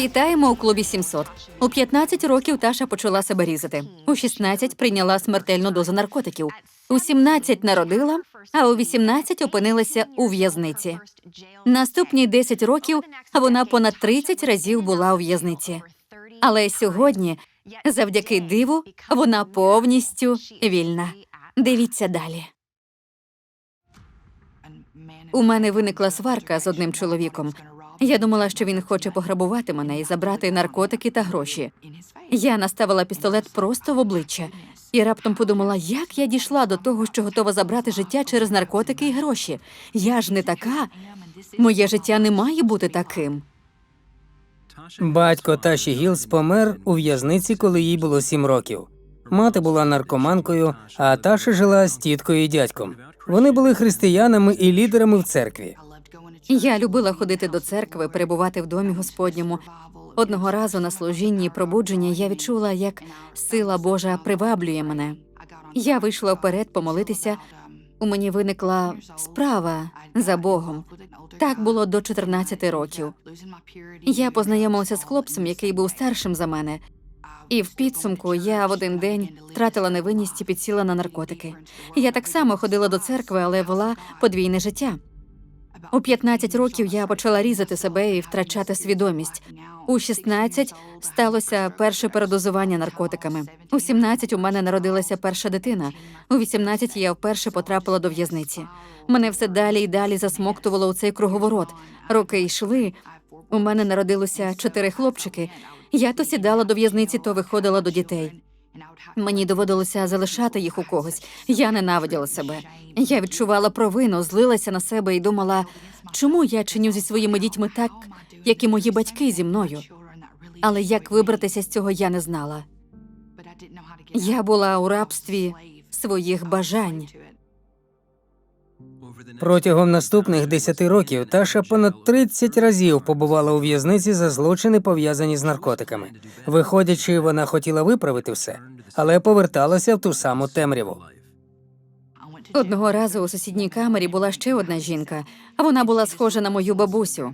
Вітаємо у клубі 700. У 15 років Таша почала себе різати. У 16 прийняла смертельну дозу наркотиків. У 17 народила, а у 18 опинилася у в'язниці. Наступні 10 років вона понад 30 разів була у в'язниці. Але сьогодні, завдяки диву, вона повністю вільна. Дивіться далі. У мене виникла сварка з одним чоловіком. Я думала, що він хоче пограбувати мене і забрати наркотики та гроші. Я наставила пістолет просто в обличчя і раптом подумала, як я дійшла до того, що готова забрати життя через наркотики і гроші. Я ж не така. Моє життя не має бути таким. Батько Таші Гілс помер у в'язниці, коли їй було сім років. Мати була наркоманкою, а Таша жила з тіткою і дядьком. Вони були християнами і лідерами в церкві. Я любила ходити до церкви, перебувати в домі Господньому. Одного разу на служінні пробудження я відчула, як сила Божа приваблює мене. Я вийшла вперед помолитися. У мені виникла справа за Богом. Так було до 14 років. Я познайомилася з хлопцем, який був старшим за мене. І в підсумку я в один день втратила невинність і підсіла на наркотики. Я так само ходила до церкви, але вела подвійне життя. У 15 років я почала різати себе і втрачати свідомість. У 16 сталося перше передозування наркотиками. У 17 у мене народилася перша дитина. У 18 я вперше потрапила до в'язниці. Мене все далі і далі засмоктувало у цей круговорот. Роки йшли. У мене народилося чотири хлопчики. Я то сідала до в'язниці, то виходила до дітей. Мені доводилося залишати їх у когось. Я ненавиділа себе. Я відчувала провину, злилася на себе і думала, чому я чиню зі своїми дітьми так, як і мої батьки зі мною. Але як вибратися з цього, я не знала. Я була у рабстві своїх бажань. Протягом наступних 10 років Таша понад 30 разів побувала у в'язниці за злочини, пов'язані з наркотиками. Виходячи, вона хотіла виправити все, але поверталася в ту саму темряву. Одного разу у сусідній камері була ще одна жінка. Вона була схожа на мою бабусю.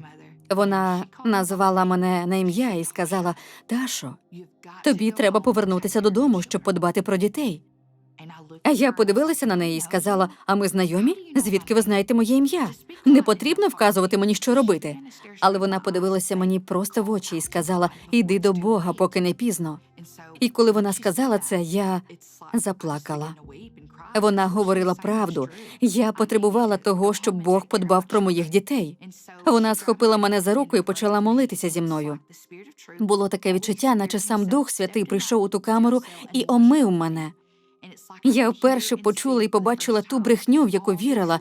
Вона назвала мене на ім'я і сказала: Дашо, тобі треба повернутися додому, щоб подбати про дітей. А я подивилася на неї і сказала: А ми знайомі? Звідки ви знаєте моє ім'я? Не потрібно вказувати мені, що робити. Але вона подивилася мені просто в очі і сказала: Іди до Бога, поки не пізно. І коли вона сказала це, я заплакала. Вона говорила правду. Я потребувала того, щоб Бог подбав про моїх дітей. Вона схопила мене за руку і почала молитися зі мною. Було таке відчуття, наче сам Дух Святий прийшов у ту камеру і омив мене. Я вперше почула і побачила ту брехню, в яку вірила,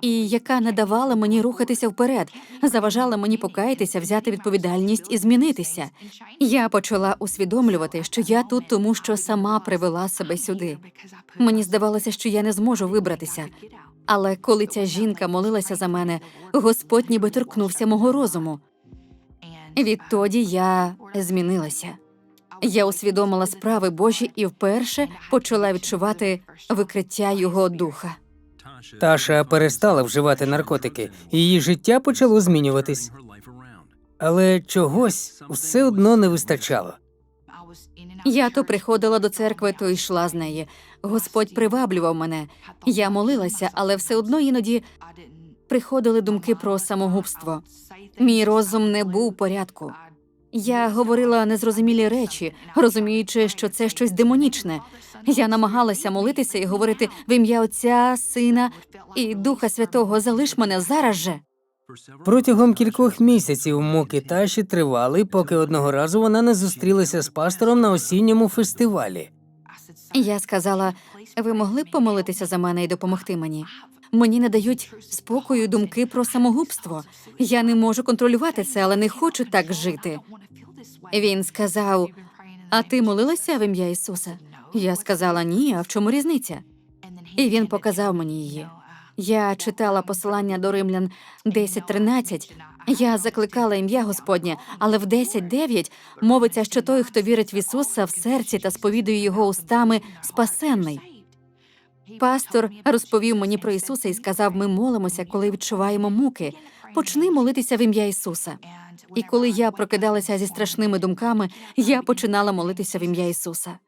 і яка не давала мені рухатися вперед, заважала мені покаятися, взяти відповідальність і змінитися. Я почала усвідомлювати, що я тут, тому що сама привела себе сюди. Мені здавалося, що я не зможу вибратися. Але коли ця жінка молилася за мене, Господь ніби торкнувся мого розуму. Відтоді я змінилася. Я усвідомила справи Божі і вперше почала відчувати викриття його духа. Таша перестала вживати наркотики, її життя почало змінюватись. Але чогось все одно не вистачало. Я то приходила до церкви, то йшла з неї. Господь приваблював мене. Я молилася, але все одно іноді приходили думки про самогубство. Мій розум не був у порядку. Я говорила незрозумілі речі, розуміючи, що це щось демонічне. Я намагалася молитися і говорити в ім'я Отця, Сина і Духа Святого. Залиш мене зараз же. Протягом кількох місяців муки Таші тривали, поки одного разу вона не зустрілася з пастором на осінньому фестивалі. Я сказала: ви могли б помолитися за мене і допомогти мені? Мені не дають спокою думки про самогубство. Я не можу контролювати це, але не хочу так жити. Він сказав: А ти молилася в ім'я Ісуса? Я сказала ні. А в чому різниця? І він показав мені її. Я читала посилання до римлян 10.13. Я закликала ім'я Господнє, але в 10.9 мовиться, що той, хто вірить в Ісуса в серці та сповідує його устами, спасенний. Пастор розповів мені про Ісуса і сказав: ми молимося, коли відчуваємо муки. Почни молитися в ім'я Ісуса. І коли я прокидалася зі страшними думками, я починала молитися в ім'я Ісуса.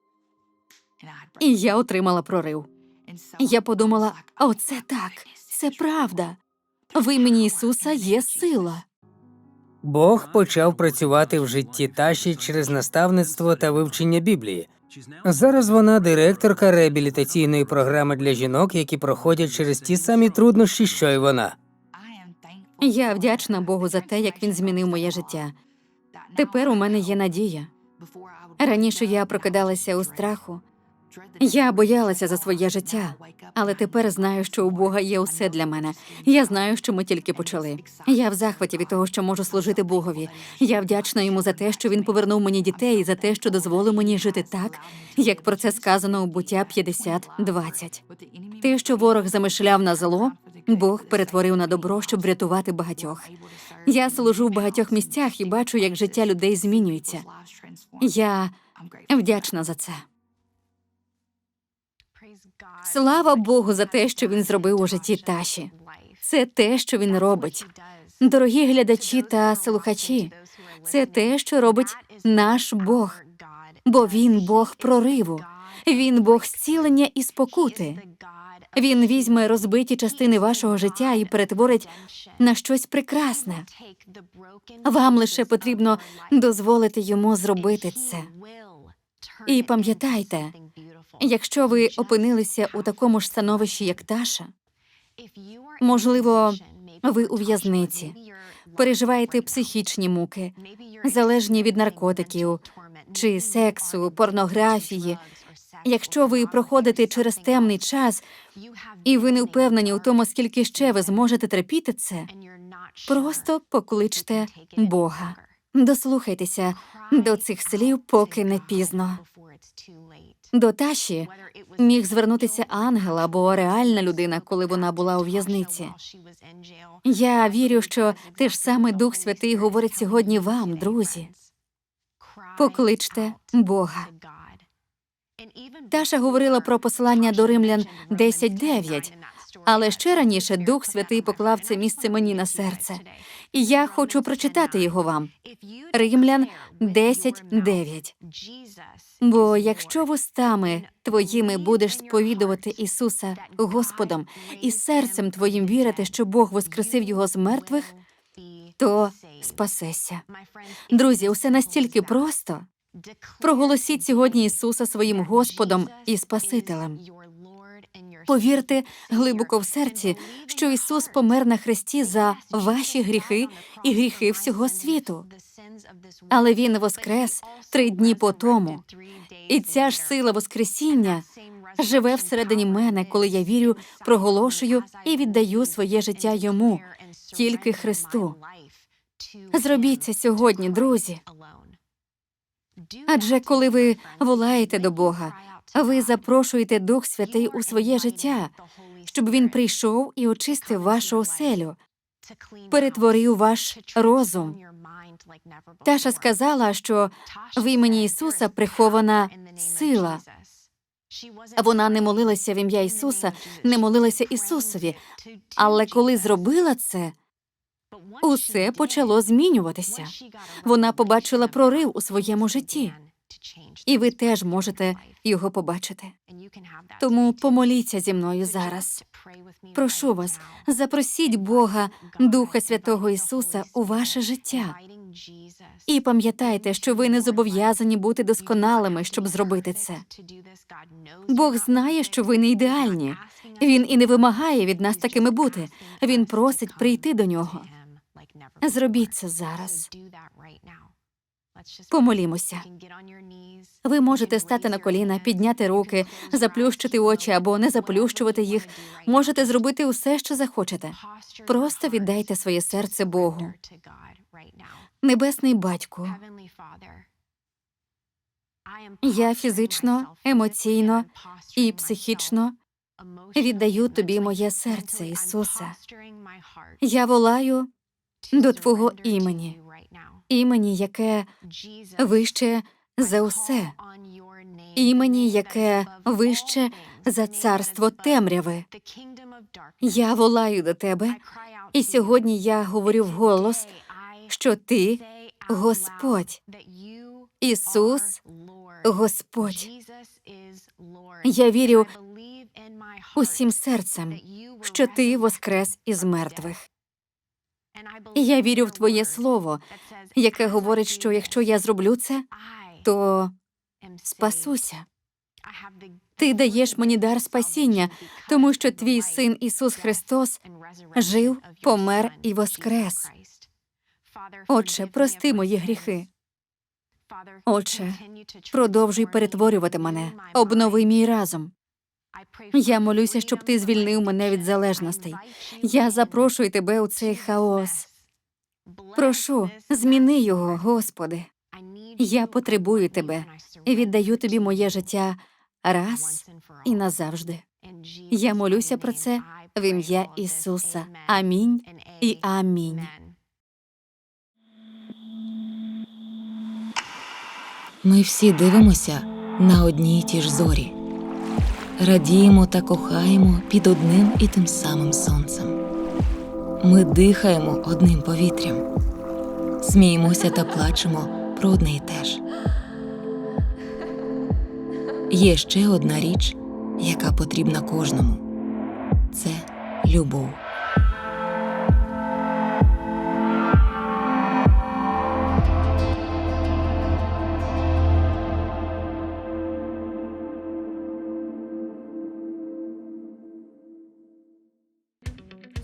І я отримала прорив. Я подумала: оце так, це правда. В імені Ісуса є сила. Бог почав працювати в житті Таші через наставництво та вивчення Біблії. Зараз вона директорка реабілітаційної програми для жінок, які проходять через ті самі труднощі, що й вона. Я вдячна Богу за те, як він змінив моє життя. Тепер у мене є надія. Раніше я прокидалася у страху. Я боялася за своє життя, але тепер знаю, що у Бога є усе для мене. Я знаю, що ми тільки почали. Я в захваті від того, що можу служити Богові. Я вдячна йому за те, що він повернув мені дітей, і за те, що дозволив мені жити так, як про це сказано у буття 50-20. Те, що ворог замишляв на зло, Бог перетворив на добро, щоб врятувати багатьох. Я служу в багатьох місцях і бачу, як життя людей змінюється. Я вдячна за це. Слава Богу за те, що він зробив у житті Таші. Це те, що він робить. Дорогі глядачі та слухачі, це те, що робить наш Бог, бо він Бог прориву, він Бог зцілення і спокути. Він візьме розбиті частини вашого життя і перетворить на щось прекрасне. Вам лише потрібно дозволити йому зробити це. І пам'ятайте, Якщо ви опинилися у такому ж становищі, як Таша, можливо, ви у в'язниці, переживаєте психічні муки, залежні від наркотиків чи сексу, порнографії. Якщо ви проходите через темний час і ви не впевнені у тому, скільки ще ви зможете терпіти це, просто покличте Бога. Дослухайтеся до цих слів, поки не пізно. До Таші міг звернутися ангел або реальна людина, коли вона була у в'язниці. Я вірю, що те ж саме Дух Святий говорить сьогодні вам, друзі. Покличте Бога. Таша говорила про послання до римлян 10.9, але ще раніше Дух Святий поклав це місце мені на серце. І я хочу прочитати його вам. Римлян 10.9. Бо якщо вустами твоїми будеш сповідувати Ісуса Господом і серцем твоїм вірити, що Бог воскресив його з мертвих, то спасешся. Друзі, усе настільки просто. Проголосіть сьогодні Ісуса своїм Господом і Спасителем. Повірте глибоко в серці, що Ісус помер на хресті за ваші гріхи і гріхи всього світу. Але Він воскрес три дні по тому. І ця ж сила Воскресіння живе всередині мене, коли я вірю, проголошую і віддаю своє життя йому, тільки Христу. Зробіть це сьогодні, друзі. Адже коли ви волаєте до Бога, ви запрошуєте Дух Святий у своє життя, щоб він прийшов і очистив вашу оселю, перетворив ваш розум. Таша сказала, що в імені Ісуса прихована сила. Вона не молилася в ім'я Ісуса, не молилася Ісусові. Але коли зробила це, усе почало змінюватися. Вона побачила прорив у своєму житті, і ви теж можете його побачити. Тому помоліться зі мною зараз. Прошу вас, запросіть Бога, Духа Святого Ісуса, у ваше життя. І пам'ятайте, що ви не зобов'язані бути досконалими, щоб зробити це. Бог знає, що ви не ідеальні. Він і не вимагає від нас такими бути. Він просить прийти до нього. Зробіть це зараз. Помолімося. Ви можете стати на коліна, підняти руки, заплющити очі або не заплющувати їх. Можете зробити усе, що захочете. Просто віддайте своє серце Богу. Небесний батьку, я фізично, емоційно і психічно віддаю тобі моє серце, Ісусе. Я волаю до Твого імені, імені, яке вище за усе, імені, яке вище за царство темряви. Я волаю до тебе, і сьогодні я говорю вголос, що ти Господь. Ісус Господь. Я вірю усім серцем, що ти воскрес із мертвих. І я вірю в Твоє слово, яке говорить, що якщо я зроблю це, то спасуся. Ти даєш мені дар спасіння, тому що твій син Ісус Христос жив, помер і воскрес. Отче, прости мої гріхи. Отче, Продовжуй перетворювати мене, обнови мій разум. Я молюся, щоб ти звільнив мене від залежностей. Я запрошую тебе у цей хаос. Прошу, зміни його, Господи. Я потребую тебе і віддаю тобі моє життя раз і назавжди. Я молюся про це в ім'я Ісуса. Амінь і амінь. Ми всі дивимося на одні й ті ж зорі, радіємо та кохаємо під одним і тим самим сонцем. Ми дихаємо одним повітрям, сміємося та плачемо про одне й те ж. Є ще одна річ, яка потрібна кожному це любов.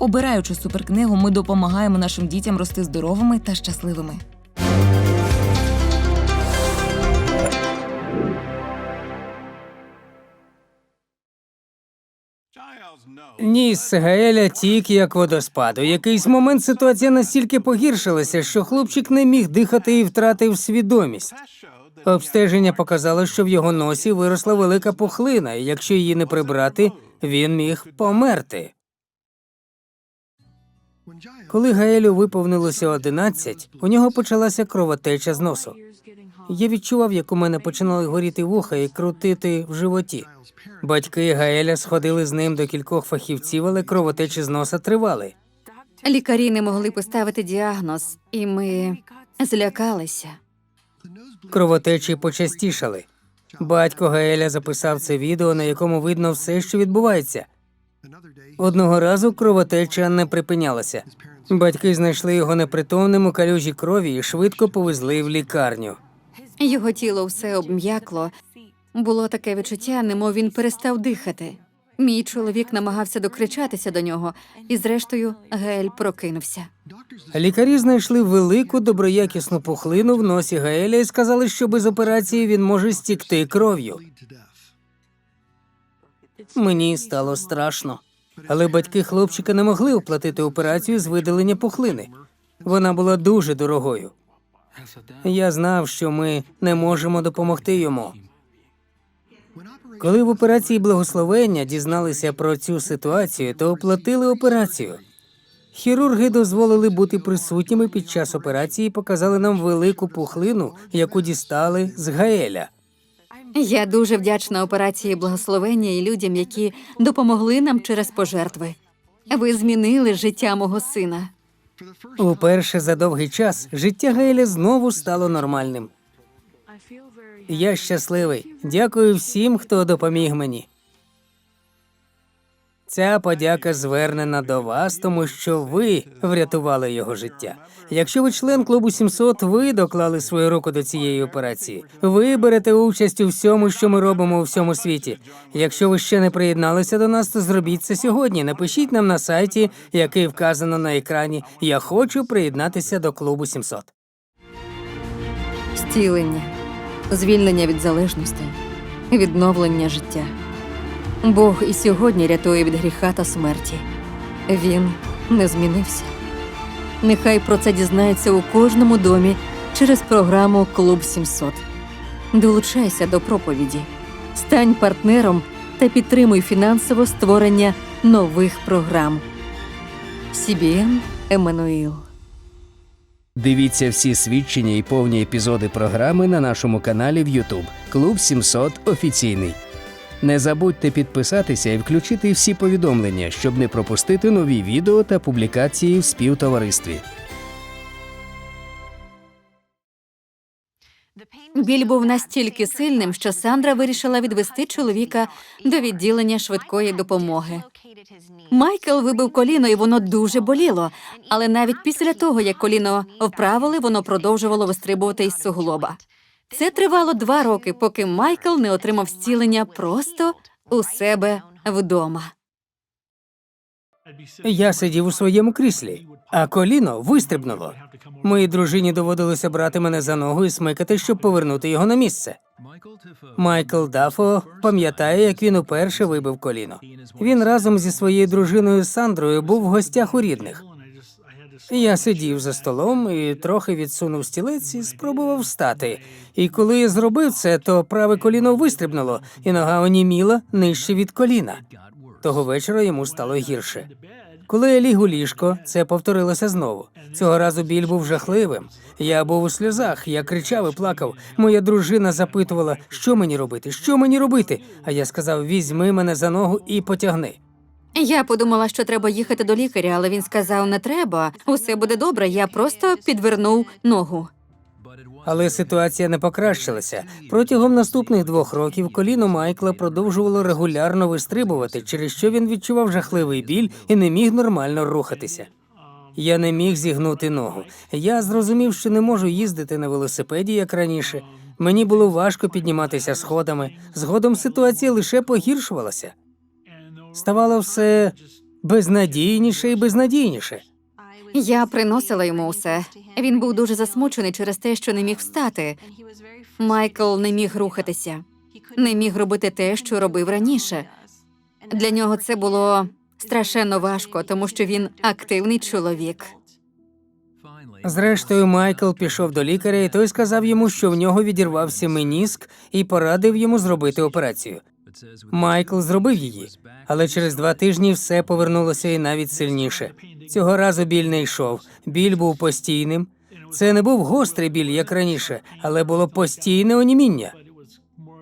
Обираючи суперкнигу, ми допомагаємо нашим дітям рости здоровими та щасливими. Ніс Гаеля тік як водоспад. У якийсь момент ситуація настільки погіршилася, що хлопчик не міг дихати і втратив свідомість. Обстеження показало, що в його носі виросла велика пухлина, і якщо її не прибрати, він міг померти. Коли Гаелю виповнилося 11, у нього почалася кровотеча з носу. Я відчував, як у мене починали горіти вуха і крутити в животі. Батьки Гаеля сходили з ним до кількох фахівців, але кровотечі з носа тривали. Лікарі не могли поставити діагноз, і ми злякалися. Кровотечі почастішали. Батько Гаеля записав це відео, на якому видно все, що відбувається. Одного разу кровотеча не припинялася. Батьки знайшли його непритомним у калюжі крові і швидко повезли в лікарню. Його тіло все обм'якло. Було таке відчуття, немов він перестав дихати. Мій чоловік намагався докричатися до нього, і зрештою Гель прокинувся. Лікарі знайшли велику доброякісну пухлину в носі Гаеля і сказали, що без операції він може стікти кров'ю. Мені стало страшно. Але батьки хлопчика не могли оплатити операцію з видалення пухлини. Вона була дуже дорогою. Я знав, що ми не можемо допомогти йому. Коли в операції благословення дізналися про цю ситуацію, то оплатили операцію. Хірурги дозволили бути присутніми під час операції і показали нам велику пухлину, яку дістали з Гаеля. Я дуже вдячна операції благословення і людям, які допомогли нам через пожертви. Ви змінили життя мого сина. Уперше за довгий час життя Гаеля знову стало нормальним. Я щасливий. Дякую всім, хто допоміг мені. Ця подяка звернена до вас, тому що ви врятували його життя. Якщо ви член клубу 700, ви доклали свою руку до цієї операції. Ви берете участь у всьому, що ми робимо у всьому світі. Якщо ви ще не приєдналися до нас, то зробіть це сьогодні. Напишіть нам на сайті, який вказано на екрані. Я хочу приєднатися до клубу 700. Зцілення, звільнення від залежностей, відновлення життя. Бог і сьогодні рятує від гріха та смерті. Він не змінився. Нехай про це дізнається у кожному домі через програму Клуб 700. Долучайся до проповіді, стань партнером та підтримуй фінансово створення нових програм. CBN Еммануїл. Дивіться всі свідчення і повні епізоди програми на нашому каналі в YouTube Клуб 700 офіційний. Не забудьте підписатися і включити всі повідомлення, щоб не пропустити нові відео та публікації в співтоваристві. Біль був настільки сильним, що Сандра вирішила відвести чоловіка до відділення швидкої допомоги. Майкл вибив коліно, і воно дуже боліло. Але навіть після того, як коліно вправили, воно продовжувало вистрибувати із суглоба. Це тривало два роки, поки Майкл не отримав зцілення просто у себе вдома. Я сидів у своєму кріслі, а коліно вистрибнуло. Моїй дружині доводилося брати мене за ногу і смикати, щоб повернути його на місце. Майкл Дафо пам'ятає, як він уперше вибив коліно. Він разом зі своєю дружиною Сандрою був в гостях у рідних. Я сидів за столом і трохи відсунув стілець і спробував встати. І коли я зробив це, то праве коліно вистрибнуло, і нога оніміла нижче від коліна. Того вечора йому стало гірше. Коли я ліг у ліжко, це повторилося знову. Цього разу біль був жахливим. Я був у сльозах, я кричав і плакав. Моя дружина запитувала, що мені робити, що мені робити. А я сказав: візьми мене за ногу і потягни. Я подумала, що треба їхати до лікаря, але він сказав: не треба, усе буде добре. Я просто підвернув ногу. Але ситуація не покращилася. Протягом наступних двох років коліно Майкла продовжувало регулярно вистрибувати, через що він відчував жахливий біль і не міг нормально рухатися. Я не міг зігнути ногу. Я зрозумів, що не можу їздити на велосипеді, як раніше. Мені було важко підніматися сходами. Згодом ситуація лише погіршувалася. Ставало все безнадійніше і безнадійніше. Я приносила йому усе. Він був дуже засмучений через те, що не міг встати. Майкл не міг рухатися, не міг робити те, що робив раніше. Для нього це було страшенно важко, тому що він активний чоловік. Зрештою, Майкл пішов до лікаря, і той сказав йому, що в нього відірвався меніск, і порадив йому зробити операцію. Майкл зробив її, але через два тижні все повернулося і навіть сильніше. Цього разу біль не йшов. Біль був постійним. Це не був гострий біль, як раніше, але було постійне оніміння,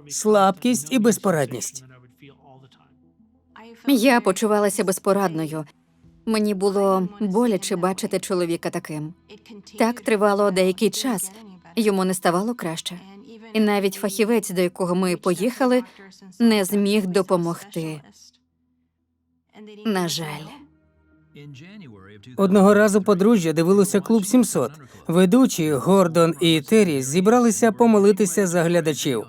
слабкість і безпорадність. Я почувалася безпорадною. Мені було боляче бачити чоловіка таким. Так тривало деякий час. Йому не ставало краще. І навіть фахівець, до якого ми поїхали, не зміг допомогти. На жаль. Одного разу подружжя дивилося клуб 700. Ведучі Гордон і Террі зібралися помолитися за глядачів.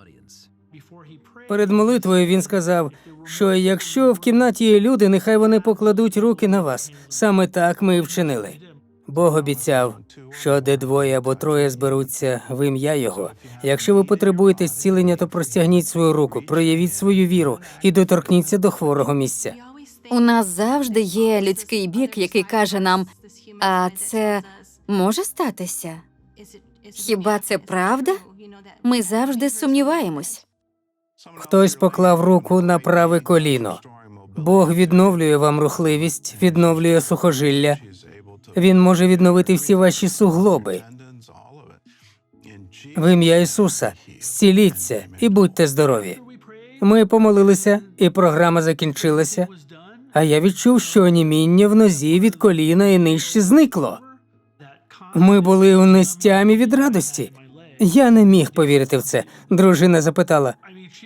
Перед молитвою він сказав, що якщо в кімнаті є люди, нехай вони покладуть руки на вас. Саме так ми і вчинили. Бог обіцяв, що де двоє або троє зберуться в ім'я Його. Якщо ви потребуєте зцілення, то простягніть свою руку, проявіть свою віру і доторкніться до хворого місця. У нас завжди є людський бік, який каже нам: а це може статися? Хіба це правда? Ми завжди сумніваємось. Хтось поклав руку на праве коліно. Бог відновлює вам рухливість, відновлює сухожилля. Він може відновити всі ваші суглоби. В ім'я Ісуса зціліться і будьте здорові. Ми помолилися, і програма закінчилася. А я відчув, що оніміння в нозі від коліна і нижче зникло. Ми були у нестямі від радості. Я не міг повірити в це. Дружина запитала: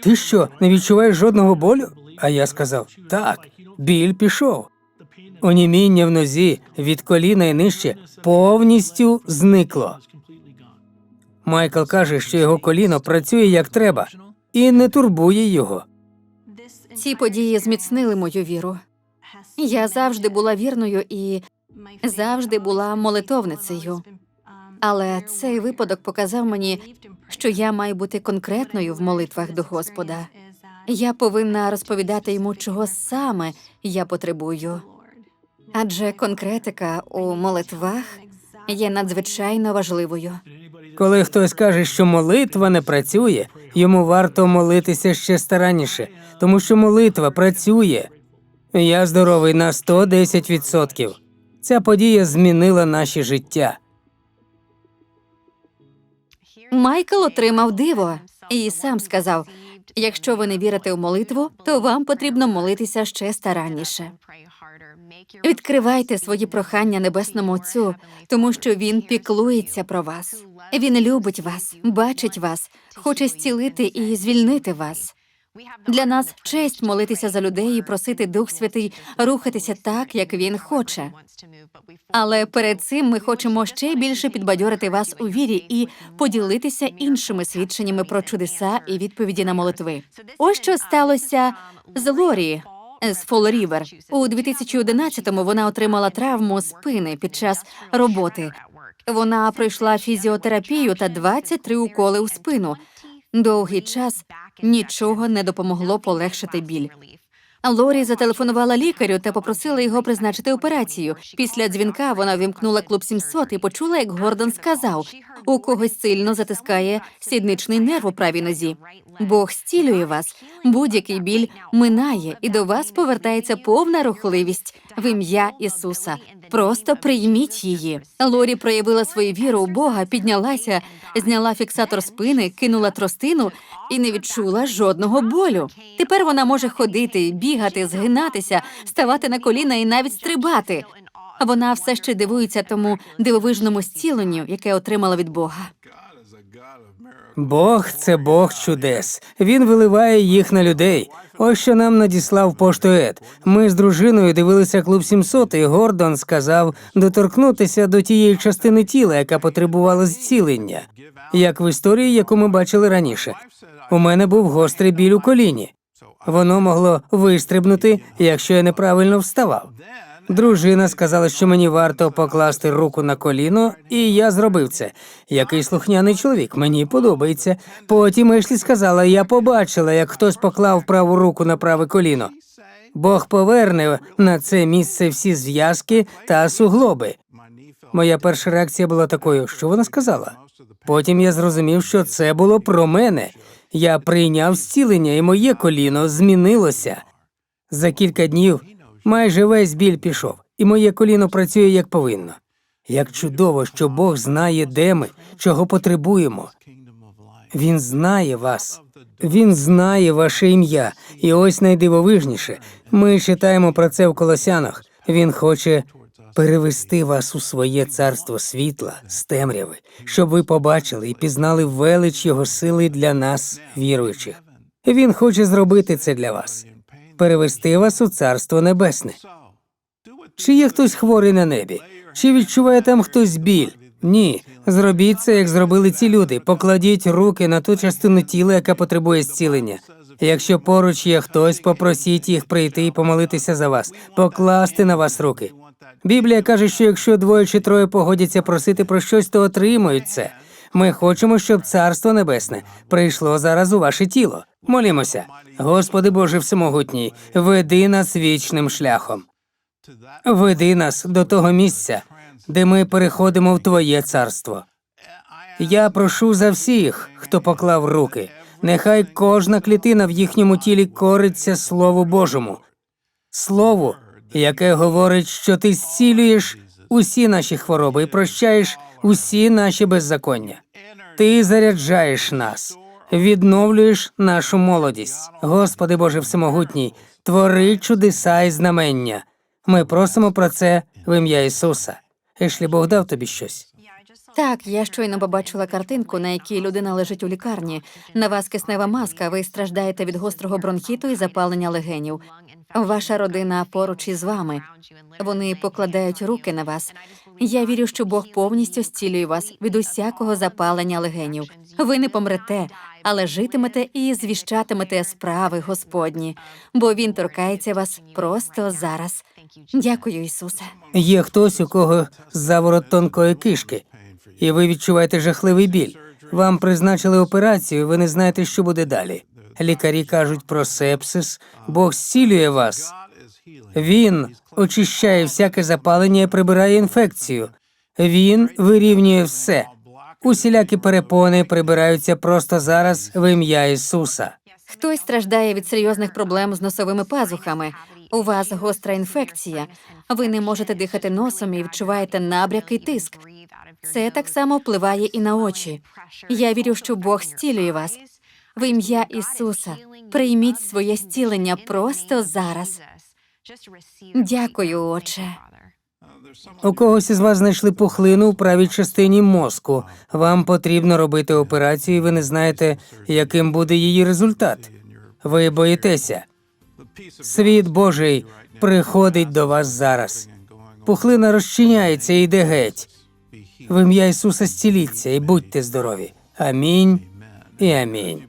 Ти що, не відчуваєш жодного болю? А я сказав: Так, біль пішов. Оніміння в нозі від коліна і нижче повністю зникло. Майкл каже, що його коліно працює як треба і не турбує його. Ці події зміцнили мою віру. Я завжди була вірною і завжди була молитовницею. Але цей випадок показав мені, що я маю бути конкретною в молитвах до Господа. Я повинна розповідати йому, чого саме я потребую. Адже конкретика у молитвах є надзвичайно важливою. Коли хтось каже, що молитва не працює, йому варто молитися ще старанніше, тому що молитва працює. Я здоровий на 110%. Ця подія змінила наші життя. Майкл отримав диво і сам сказав: якщо ви не вірите в молитву, то вам потрібно молитися ще старанніше. Відкривайте свої прохання небесному Отцю, тому що він піклується про вас. Він любить вас, бачить вас, хоче зцілити і звільнити вас. Для нас честь молитися за людей і просити Дух Святий рухатися так, як він хоче. Але перед цим ми хочемо ще більше підбадьорити вас у вірі і поділитися іншими свідченнями про чудеса і відповіді на молитви. Ось що сталося з Лорі з Фол Рівер. У 2011-му вона отримала травму спини під час роботи. Вона пройшла фізіотерапію та 23 уколи у спину. Довгий час нічого не допомогло полегшити біль. Лорі зателефонувала лікарю та попросила його призначити операцію. Після дзвінка вона вімкнула клуб 700 і почула, як Гордон сказав: у когось сильно затискає сідничний нерв у правій нозі. Бог зцілює вас. Будь-який біль минає, і до вас повертається повна рухливість в ім'я Ісуса. Просто прийміть її. Лорі проявила свою віру у Бога, піднялася, зняла фіксатор спини, кинула тростину і не відчула жодного болю. Тепер вона може ходити, бігати, згинатися, ставати на коліна і навіть стрибати. Вона все ще дивується тому дивовижному зціленню, яке отримала від Бога. Бог це Бог чудес. Він виливає їх на людей. Ось що нам надіслав поштоет. Ми з дружиною дивилися клуб 700, і Гордон сказав доторкнутися до тієї частини тіла, яка потребувала зцілення, як в історії, яку ми бачили раніше. У мене був гострий біль у коліні. Воно могло вистрибнути, якщо я неправильно вставав. Дружина сказала, що мені варто покласти руку на коліно, і я зробив це. Який слухняний чоловік, мені подобається. Потім Ешлі сказала, я побачила, як хтось поклав праву руку на праве коліно. Бог поверне на це місце всі зв'язки та суглоби. Моя перша реакція була такою, що вона сказала. Потім я зрозумів, що це було про мене. Я прийняв зцілення, і моє коліно змінилося. За кілька днів майже весь біль пішов, і моє коліно працює як повинно. Як чудово, що Бог знає, де ми, чого потребуємо. Він знає вас, він знає ваше ім'я. І ось найдивовижніше. Ми читаємо про це в колосянах. Він хоче перевести вас у своє царство світла з темряви, щоб ви побачили і пізнали велич його сили для нас, віруючих. Він хоче зробити це для вас, перевести вас у царство небесне. Чи є хтось хворий на небі? Чи відчуває там хтось біль? Ні. Зробіть це, як зробили ці люди. Покладіть руки на ту частину тіла, яка потребує зцілення. Якщо поруч є хтось, попросіть їх прийти і помолитися за вас, покласти на вас руки. Біблія каже, що якщо двоє чи троє погодяться просити про щось, то отримують це. Ми хочемо, щоб царство небесне прийшло зараз у ваше тіло. Молімося, Господи Боже Всемогутній, веди нас вічним шляхом. Веди нас до того місця, де ми переходимо в Твоє царство. Я прошу за всіх, хто поклав руки. Нехай кожна клітина в їхньому тілі кориться Слову Божому, Слову, яке говорить, що ти зцілюєш усі наші хвороби і прощаєш усі наші беззаконня. Ти заряджаєш нас, відновлюєш нашу молодість. Господи Боже Всемогутній, твори чудеса і знамення. Ми просимо про це в ім'я Ісуса. Ешлі Бог дав тобі щось. Так, я щойно побачила картинку, на якій людина лежить у лікарні. На вас киснева маска. Ви страждаєте від гострого бронхіту і запалення легенів. Ваша родина поруч із вами. Вони покладають руки на вас. Я вірю, що Бог повністю зцілює вас від усякого запалення легенів. Ви не помрете, але житимете і звіщатимете справи Господні, бо він торкається вас просто зараз. Дякую, Ісусе. Є хтось, у кого заворот тонкої кишки, і ви відчуваєте жахливий біль. Вам призначили операцію, ви не знаєте, що буде далі. Лікарі кажуть про сепсис, Бог зцілює вас. Він очищає всяке запалення і прибирає інфекцію. Він вирівнює все. Усілякі перепони прибираються просто зараз в ім'я Ісуса. Хтось страждає від серйозних проблем з носовими пазухами. У вас гостра інфекція. Ви не можете дихати носом і відчуваєте набряк і тиск. Це так само впливає і на очі. Я вірю, що Бог зцілює вас. В ім'я Ісуса прийміть своє зцілення просто зараз. Дякую, Отче. У когось із вас знайшли пухлину у правій частині мозку. Вам потрібно робити операцію, і ви не знаєте, яким буде її результат. Ви боїтеся. Світ Божий приходить до вас зараз. Пухлина розчиняється і йде геть. В ім'я Ісуса зціліться і будьте здорові. Амінь і амінь.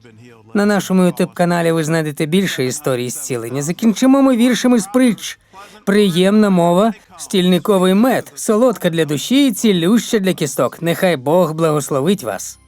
На нашому ютуб каналі ви знайдете більше історій зцілення. Закінчимо ми віршами з притч. Приємна мова, стільниковий мед, солодка для душі і цілюща для кісток. Нехай Бог благословить вас.